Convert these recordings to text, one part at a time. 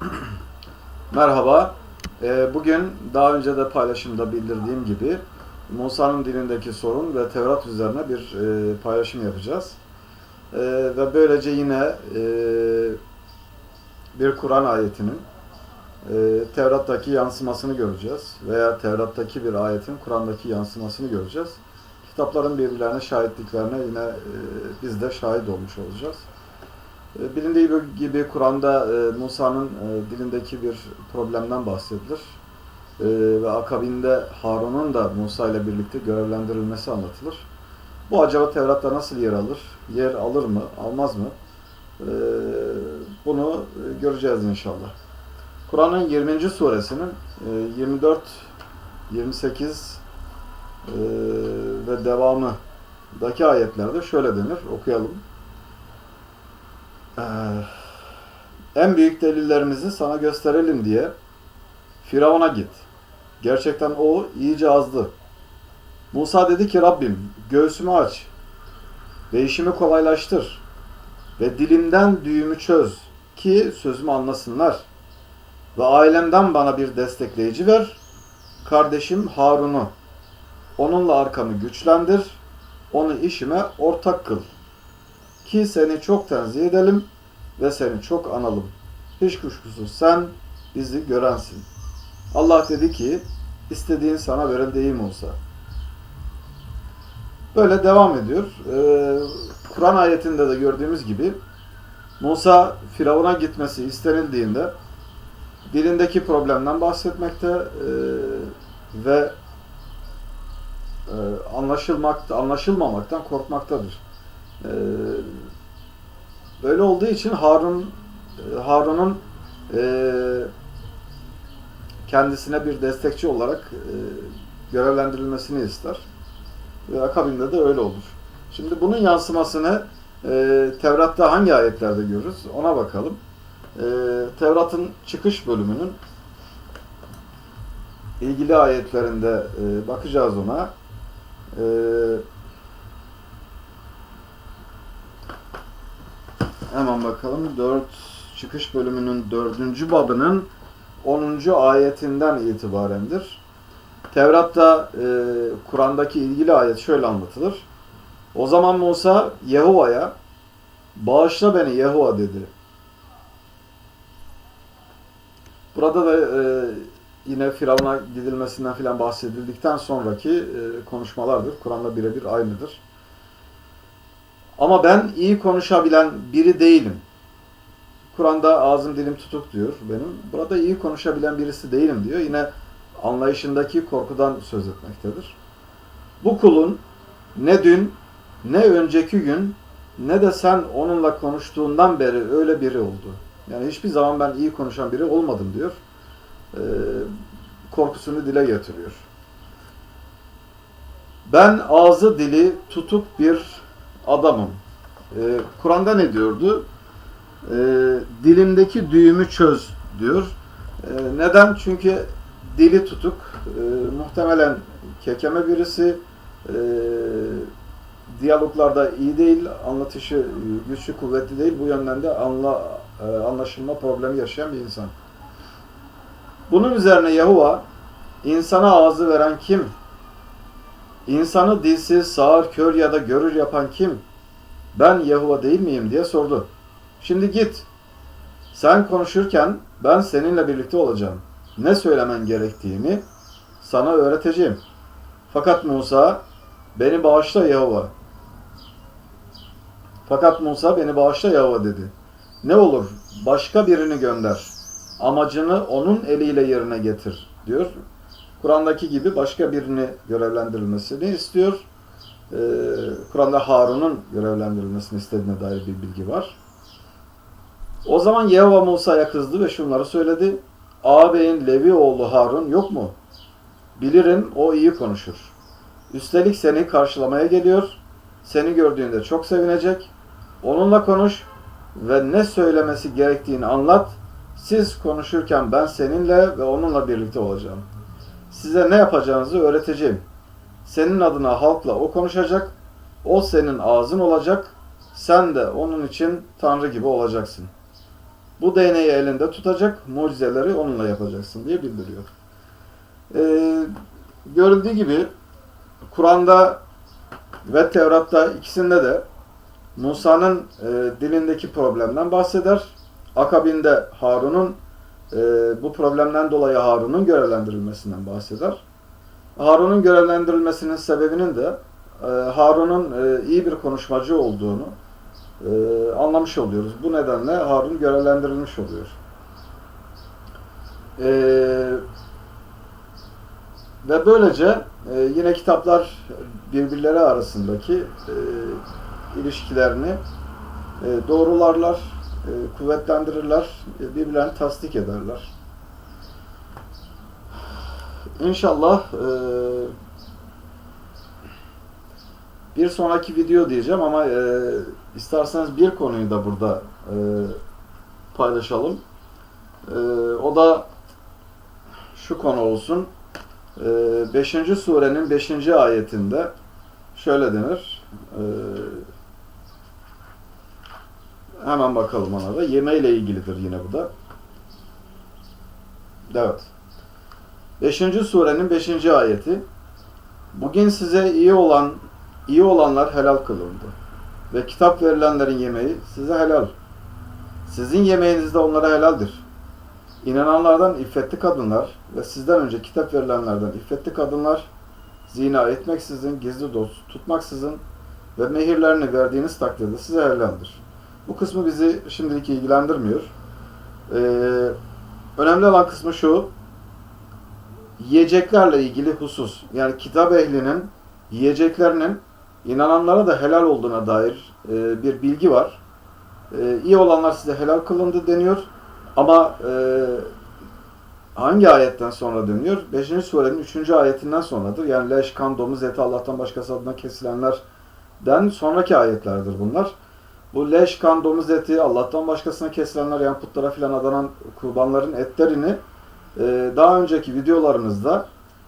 Merhaba. Ee, Bugün daha önce de paylaşımda bildirdiğim gibi Musa'nın dilindeki sorun ve Tevrat üzerine bir e, paylaşım yapacağız. Ee, Ve böylece yine e, bir Kur'an ayetinin e, Tevrat'taki yansımasını göreceğiz. Veya Tevrat'taki bir ayetin Kur'an'daki yansımasını göreceğiz. Kitapların birbirlerine şahitliklerine yine biz de şahit olmuş olacağız. E, Bilindiği gibi Kur'an'da e, Musa'nın e, dilindeki bir problemden bahsedilir. Ve akabinde Harun'un da Musa ile birlikte görevlendirilmesi anlatılır. Bu acaba Tevrat'ta nasıl yer alır? Yer alır mı? Almaz mı? Bunu göreceğiz inşallah. Kur'an'ın 20. suresinin e, 24, 28 e, ve devamındaki ayetlerde şöyle denir. Okuyalım. Ee, en büyük delillerimizi sana gösterelim diye Firavun'a git. Gerçekten o iyice azdı. Musa dedi ki Rabbim göğsümü aç ve işimi kolaylaştır ve dilimden düğümü çöz ki sözümü anlasınlar. Ve ailemden bana bir destekleyici ver. Kardeşim Harun'u. Onunla arkamı güçlendir. Onu işime ortak kıl ki seni çok tenzih edelim ve seni çok analım. Hiç kuşkusuz sen bizi görensin. Allah dedi ki, istediğin sana verildi ey Musa. Böyle devam ediyor. Ee, Kur'an ayetinde de gördüğümüz gibi Musa Firavun'a gitmesi istenildiğinde dilindeki problemden bahsetmekte ee, ve e, anlaşılmamaktan korkmaktadır. Ee, böyle olduğu için Harun e, Harun'un e, kendisine bir destekçi olarak e, görevlendirilmesini ister. Ve akabinde de öyle olur. Şimdi bunun yansımasını e, Tevrat'ta hangi ayetlerde görürüz? Ona bakalım. E, Tevrat'ın çıkış bölümünün ilgili ayetlerinde e, bakacağız ona. E, Hemen bakalım. 4 çıkış bölümünün 4. babının 10. ayetinden itibarendir. Tevrat'ta e, Kur'an'daki ilgili ayet şöyle anlatılır. O zaman Musa Yahuwa'ya bağışla beni Yahuva dedi. Burada da e, yine Firavun'a gidilmesinden filan bahsedildikten sonraki e, konuşmalardır. Kur'an'la birebir aynıdır. Ama ben iyi konuşabilen biri değilim. Kur'an'da ağzım dilim tutuk diyor benim. Burada iyi konuşabilen birisi değilim diyor. Yine anlayışındaki korkudan söz etmektedir. Bu kulun ne dün, ne önceki gün, ne de sen onunla konuştuğundan beri öyle biri oldu. Yani hiçbir zaman ben iyi konuşan biri olmadım diyor. Ee, korkusunu dile getiriyor. Ben ağzı dili tutuk bir adamım. Ee, Kur'an'da ne diyordu? Ee, dilimdeki düğümü çöz diyor. Ee, neden? Çünkü dili tutuk. Ee, muhtemelen kekeme birisi. Ee, diyaloglarda iyi değil, anlatışı güçlü, kuvvetli değil. Bu yönden de anla, e, anlaşılma problemi yaşayan bir insan. Bunun üzerine Yahuva, insana ağzı veren kim? İnsanı dilsiz, sağır, kör ya da görür yapan kim? Ben Yahuva değil miyim diye sordu. Şimdi git. Sen konuşurken ben seninle birlikte olacağım. Ne söylemen gerektiğini sana öğreteceğim. Fakat Musa beni bağışla Yahova. Fakat Musa beni bağışla Yahova dedi. Ne olur başka birini gönder. Amacını onun eliyle yerine getir diyor. Kur'an'daki gibi başka birini görevlendirilmesini istiyor. Ee, Kur'an'da Harun'un görevlendirilmesini istediğine dair bir bilgi var. O zaman Yehova Musa'ya kızdı ve şunları söyledi. Ağabeyin Levi oğlu Harun yok mu? Bilirim o iyi konuşur. Üstelik seni karşılamaya geliyor. Seni gördüğünde çok sevinecek. Onunla konuş ve ne söylemesi gerektiğini anlat. Siz konuşurken ben seninle ve onunla birlikte olacağım. Size ne yapacağınızı öğreteceğim. Senin adına halkla o konuşacak. O senin ağzın olacak. Sen de onun için Tanrı gibi olacaksın. Bu değneği elinde tutacak, mucizeleri onunla yapacaksın diye bildiriyor. Ee, görüldüğü gibi Kur'an'da ve Tevrat'ta ikisinde de Musa'nın e, dilindeki problemden bahseder. Akabinde Harun'un e, bu problemden dolayı Harun'un görevlendirilmesinden bahseder. Harun'un görevlendirilmesinin sebebinin de e, Harun'un e, iyi bir konuşmacı olduğunu e, anlamış oluyoruz. Bu nedenle Harun görevlendirilmiş oluyor. E, ve böylece e, yine kitaplar birbirleri arasındaki e, ilişkilerini e, doğrularlar, kuvvetlendirirler, e, birbirlerini tasdik ederler. İnşallah e, bir sonraki video diyeceğim ama e, isterseniz bir konuyu da burada e, paylaşalım. E, o da şu konu olsun. 5. surenin 5. ayetinde şöyle denir. Hemen bakalım ona da. Yemeğiyle ilgilidir yine bu da. Evet. 5. surenin 5. ayeti Bugün size iyi olan iyi olanlar helal kılındı. Ve kitap verilenlerin yemeği size helal. Sizin yemeğiniz de onlara helaldir. İnananlardan iffetli kadınlar ve sizden önce kitap verilenlerden iffetli kadınlar zina etmeksizin, gizli dost tutmaksızın ve mehirlerini verdiğiniz takdirde size helaldir. Bu kısmı bizi şimdilik ilgilendirmiyor. Ee, önemli olan kısmı şu, yiyeceklerle ilgili husus. Yani kitap ehlinin yiyeceklerinin inananlara da helal olduğuna dair e, bir bilgi var. E, iyi olanlar size helal kılındı deniyor. Ama e, hangi ayetten sonra dönüyor? 5. surenin 3. ayetinden sonradır. Yani leş, kan, domuz eti Allah'tan başkası adına kesilenlerden sonraki ayetlerdir bunlar. Bu leş, kan, domuz eti Allah'tan başkasına kesilenler yani putlara filan adanan kurbanların etlerini e, daha önceki videolarımızda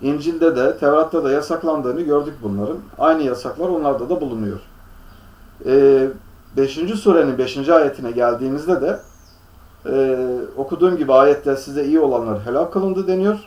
İncil'de de Tevrat'ta da yasaklandığını gördük bunların. Aynı yasaklar onlarda da bulunuyor. 5. surenin 5. ayetine geldiğimizde de e, okuduğum gibi ayette size iyi olanlar helal kılındı deniyor.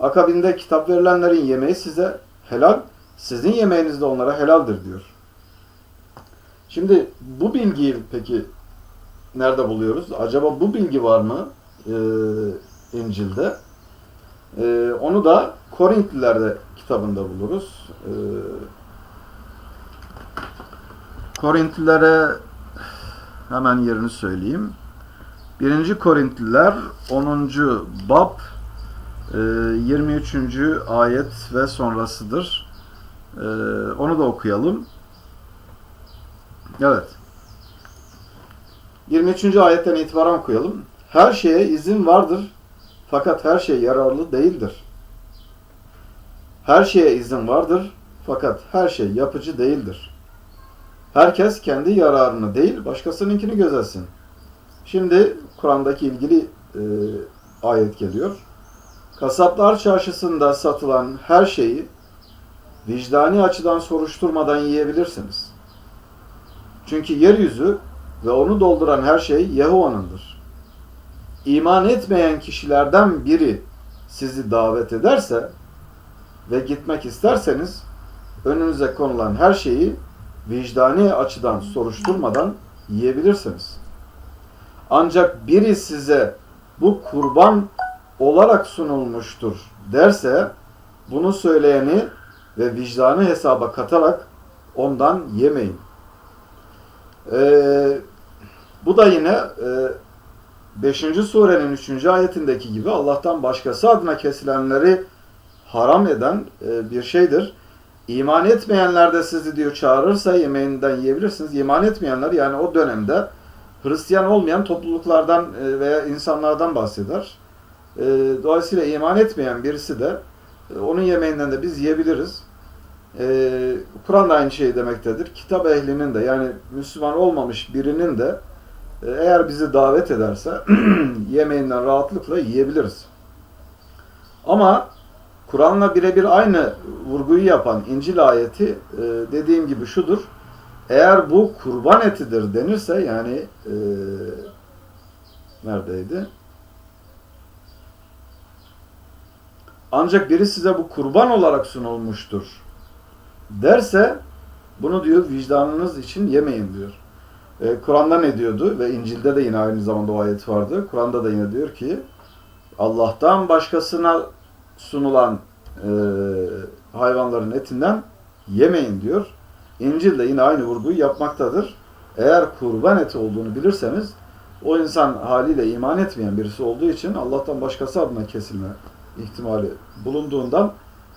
Akabinde kitap verilenlerin yemeği size helal, sizin yemeğiniz de onlara helaldir diyor. Şimdi bu bilgiyi peki nerede buluyoruz? Acaba bu bilgi var mı e, İncil'de? E, onu da Korintlilerde kitabında buluruz. E, Korintlilere hemen yerini söyleyeyim. 1. Korintliler 10. bab 23. ayet ve sonrasıdır. E, onu da okuyalım. Evet. 23. ayetten itibaren okuyalım. Her şeye izin vardır fakat her şey yararlı değildir. Her şeye izin vardır fakat her şey yapıcı değildir. Herkes kendi yararını değil başkasınınkini gözetsin. Şimdi Kur'an'daki ilgili e, ayet geliyor. Kasaplar çarşısında satılan her şeyi vicdani açıdan soruşturmadan yiyebilirsiniz. Çünkü yeryüzü ve onu dolduran her şey Yahuvan'ındır. İman etmeyen kişilerden biri sizi davet ederse ve gitmek isterseniz önünüze konulan her şeyi vicdani açıdan soruşturmadan yiyebilirsiniz. Ancak biri size bu kurban olarak sunulmuştur derse bunu söyleyeni ve vicdanı hesaba katarak ondan yemeyin. Ee, bu da yine e, 5. surenin 3. ayetindeki gibi Allah'tan başkası adına kesilenleri haram eden e, bir şeydir. İman etmeyenler de sizi diyor çağırırsa yemeğinden yiyebilirsiniz. İman etmeyenler yani o dönemde Hristiyan olmayan topluluklardan e, veya insanlardan bahseder. E, dolayısıyla iman etmeyen birisi de e, onun yemeğinden de biz yiyebiliriz. Kur'an da aynı şeyi demektedir. Kitap ehlinin de yani Müslüman olmamış birinin de eğer bizi davet ederse yemeğinden rahatlıkla yiyebiliriz. Ama Kur'an'la birebir aynı vurguyu yapan İncil ayeti dediğim gibi şudur. Eğer bu kurban etidir denirse yani e, neredeydi? Ancak biri size bu kurban olarak sunulmuştur derse bunu diyor vicdanınız için yemeyin diyor. Ee, Kur'an'da ne diyordu ve İncil'de de yine aynı zamanda o ayet vardı. Kur'an'da da yine diyor ki Allah'tan başkasına sunulan e, hayvanların etinden yemeyin diyor. İncil de yine aynı vurguyu yapmaktadır. Eğer kurban eti olduğunu bilirseniz o insan haliyle iman etmeyen birisi olduğu için Allah'tan başkası adına kesilme ihtimali bulunduğundan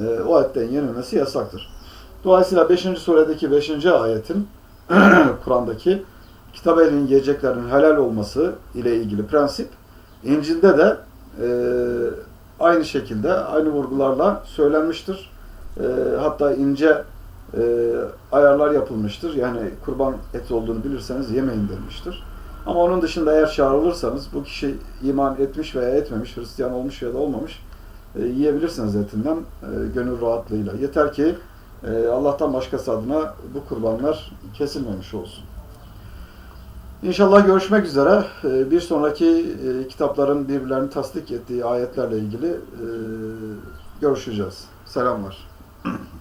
e, o etten yenilmesi yasaktır. Dolayısıyla 5. suredeki 5. ayetin Kur'an'daki kitap ehlinin yiyeceklerinin helal olması ile ilgili prensip İncil'de de e, aynı şekilde aynı vurgularla söylenmiştir. E, hatta ince e, ayarlar yapılmıştır. Yani kurban eti olduğunu bilirseniz yemeyin denmiştir. Ama onun dışında eğer çağrılırsanız bu kişi iman etmiş veya etmemiş, Hristiyan olmuş ya da olmamış e, yiyebilirsiniz etinden e, gönül rahatlığıyla. Yeter ki e, Allah'tan başkası adına bu kurbanlar kesilmemiş olsun. İnşallah görüşmek üzere. E, bir sonraki e, kitapların birbirlerini tasdik ettiği ayetlerle ilgili e, görüşeceğiz. Selamlar.